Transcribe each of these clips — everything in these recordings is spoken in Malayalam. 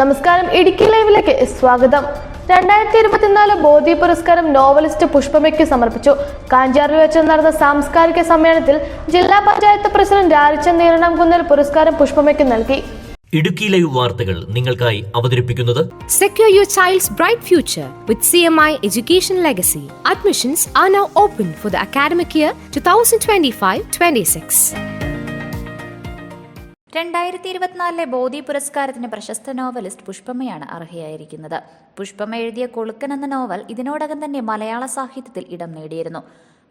നമസ്കാരം. ഇടുക്കി ലൈവിലേക്ക് സ്വാഗതം. രണ്ടായിരത്തി ഇരുപത്തിനാല് ബോധി പുരസ്കാരം നോവലിസ്റ്റ് പുഷ്പമയ്ക്ക് സമർപ്പിച്ചു. കാഞ്ചാറിൽ വെച്ച് നടന്ന സാംസ്കാരിക സമ്മേളനത്തിൽ ജില്ലാ പഞ്ചായത്ത് പ്രസിഡന്റ് രാരിച്ചൻ നീരണംകുന്നൽ പുരസ്കാരം പുഷ്പമയ്ക്ക് നൽകി. ഇടുക്കി ലൈവ് വാർത്തകൾ നിങ്ങൾക്കായി അവതരിപ്പിക്കുന്നത് secure your child's bright future with C M I bright legacy admissions are now open for the academic year two thousand twenty five 2025-26. രണ്ടായിരത്തി ഇരുപത്തിനാലിലെ ബോധി പുരസ്കാരത്തിന് പ്രശസ്ത നോവലിസ്റ്റ് പുഷ്പമ്മയാണ് അർഹയായിരിക്കുന്നത്. പുഷ്പമ്മ എഴുതിയ കൊളുക്കൻ എന്ന നോവൽ ഇതിനോടകം തന്നെ മലയാള സാഹിത്യത്തിൽ ഇടം നേടിയിരുന്നു.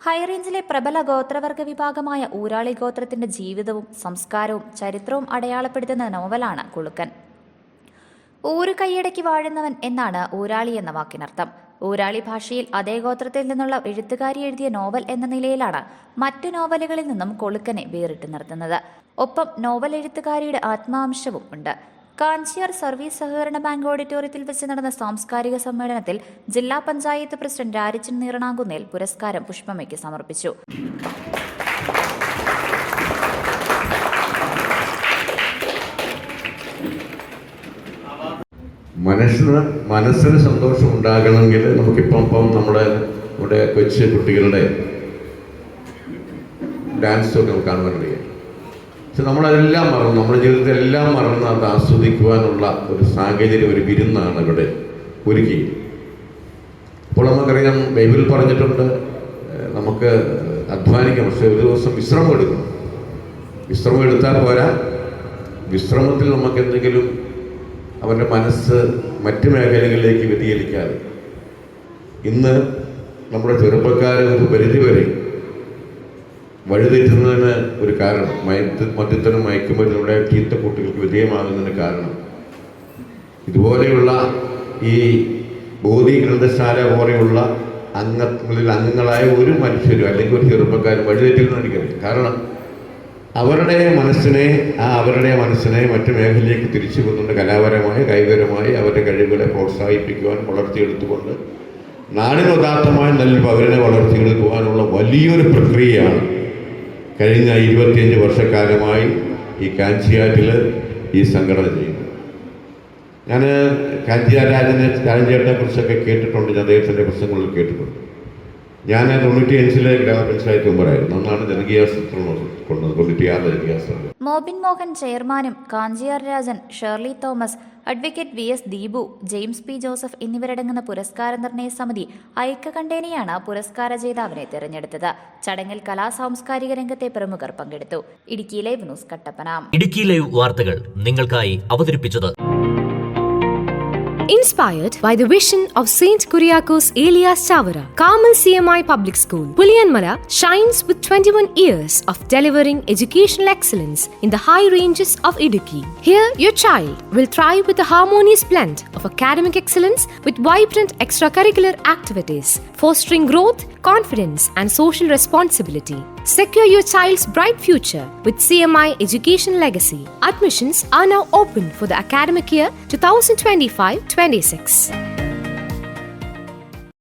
ഹൈറേഞ്ചിലെ പ്രബല ഗോത്രവർഗ വിഭാഗമായ ഊരാളി ഗോത്രത്തിന്റെ ജീവിതവും സംസ്കാരവും ചരിത്രവും അടയാളപ്പെടുത്തുന്ന നോവലാണ് കൊളുക്കൻ. ഊര് കൈയടക്കി വാഴുന്നവൻ എന്നാണ് ഊരാളി എന്ന വാക്കിനർത്ഥം. ഊരാളി ഭാഷയിൽ അതേ ഗോത്രത്തിൽ നിന്നുള്ള എഴുത്തുകാരി എഴുതിയ നോവൽ എന്ന നിലയിലാണ് മറ്റു നോവലുകളിൽ നിന്നും കൊളുക്കനെ വേറിട്ട് നിർത്തുന്നത്. ഒപ്പം നോവൽ എഴുത്തുകാരിയുടെ ആത്മാംശവും ഉണ്ട്. കാഞ്ചിയാർ സർവീസ് സഹകരണ ബാങ്ക് ഓഡിറ്റോറിയത്തിൽ വെച്ച് നടന്ന സാംസ്കാരിക സമ്മേളനത്തിൽ ജില്ലാ പഞ്ചായത്ത് പ്രസിഡന്റ് രാരിച്ചൻ നീറണാങ്കുന്നേൽ പുരസ്കാരം പുഷ്പമയ്ക്ക് സമർപ്പിച്ചു. മനസ്സിന് മനസ്സിന് സന്തോഷം ഉണ്ടാകണമെങ്കിൽ നമുക്കിപ്പം ഇപ്പം നമ്മുടെ നമ്മുടെ കൊച്ചു കുട്ടികളുടെ ഡാൻസ് ഒക്കെ നമുക്ക് കാണുവാൻ കഴിയും. പക്ഷെ നമ്മളതെല്ലാം മറന്നു നമ്മുടെ ജീവിതത്തിൽ എല്ലാം മറന്ന് അത് ആസ്വദിക്കുവാനുള്ള ഒരു സാഹചര്യം ഒരു വിരുന്നാണ് ഇവിടെ ഒരുക്കി. അപ്പോൾ നമുക്കറിയാം ബൈബിൾ പറഞ്ഞിട്ടുണ്ട് നമുക്ക് അധ്വാനിക്കാം പക്ഷെ ഒരു ദിവസം വിശ്രമം എടുക്കണം വിശ്രമം എടുത്താൽ പോരാ. വിശ്രമത്തിൽ നമുക്ക് എന്തെങ്കിലും അവന്റെ മനസ്സ് മറ്റ് മേഖലകളിലേക്ക് വ്യതിചലിക്കാതെ. ഇന്ന് നമ്മുടെ ചെറുപ്പക്കാരെ ഒരു പരിധിവരെ വഴിതെറ്റുന്നതിന് ഒരു കാരണം മയത്ത് മദ്യത്തിനും മയക്കുമരുന്നുകളുടെ ചീത്ത കുട്ടികൾക്ക് വിധേയമാകുന്നതിന് കാരണം. ഇതുപോലെയുള്ള ഈ ബോധി ഗ്രന്ഥശാല പോലെയുള്ള അംഗങ്ങളിൽ അംഗങ്ങളായ ഒരു മനുഷ്യരും അല്ലെങ്കിൽ ഒരു ചെറുപ്പക്കാരും വഴിതെറ്റില്ലെന്ന് എനിക്കറിയാം. കാരണം അവരുടെ മനസ്സിനെ ആ അവരുടെ മനസ്സിനെ മറ്റു മേഖലയിലേക്ക് തിരിച്ചു കൊണ്ടുകൊണ്ട് കലാപരമായി കായികപരമായി അവരുടെ കഴിവുകളെ പ്രോത്സാഹിപ്പിക്കുവാൻ വളർത്തിയെടുത്തുകൊണ്ട് നാടിന് ഉദാത്തമായ നല്ല പൗരനെ വളർത്തിയെടുക്കുവാനുള്ള വലിയൊരു പ്രക്രിയയാണ്. കഴിഞ്ഞ ഇരുപത്തിയഞ്ച് വർഷക്കാലമായി ഈ കാഞ്ചിയാറ്റിൽ ഈ സംഘടന ചെയ്യുന്നത്. ഞാൻ കാഞ്ചിയാർ രാജനെ രാജൻചേട്ടനെ കുറിച്ചൊക്കെ കേട്ടിട്ടുണ്ട് അദ്ദേഹത്തിന്റെ പ്രസംഗങ്ങളിൽ കേട്ടിട്ടുണ്ട്. ഞാൻ തൊണ്ണൂറ്റി അഞ്ചിലെ ഗ്രാമപഞ്ചായത്ത് മെമ്പറായിരുന്നു. അന്നാണ് ജനകീയാസൂത്രണം മോബിൻ മോഹൻ ചെയർമാനും Kanchiyar Rajan Shirley Thomas advocate V S Deepu James P Joseph എന്നിവരടങ്ങുന്ന പുരസ്കാര നിർണയ സമിതി ഐക്യകണ്ഠേനയാണ് പുരസ്കാര ജേതാവിനെ തിരഞ്ഞെടുത്തത്. ചടങ്ങിൽ കലാ സാംസ്കാരിക രംഗത്തെ പ്രമുഖർ പങ്കെടുത്തു. Idukki live news Kattappana. Idukki live വാർത്തകൾ നിങ്ങൾക്കായി അവതരിപ്പിച്ചത് Inspired by the vision of Saint Kuriakos Elias Chavara, Carmel CMI Public School, Puliyanmala shines with 21 years of delivering educational excellence in the high ranges of Idukki. Here, your child will thrive with a harmonious blend of academic excellence with vibrant extracurricular activities, fostering growth, confidence, and social responsibility. Secure your child's bright future with CMI Education Legacy. Admissions are now open for the academic year 2025 26.